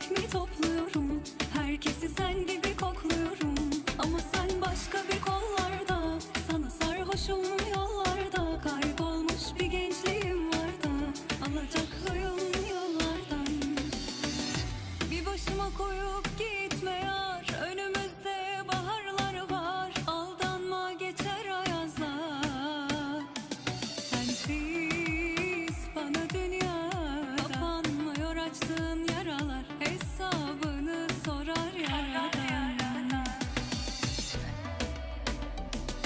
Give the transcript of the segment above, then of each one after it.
mi topluyorum? Herkesi sen gibi kokluyorum. Ama sen başka bir kollarda Sana sarhoşum yollarda. Kaybolmuş bir gençliğim var da Alacaklıyım yollardan. Bir başıma koyup gitme yar Önümüzde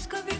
Aşka bir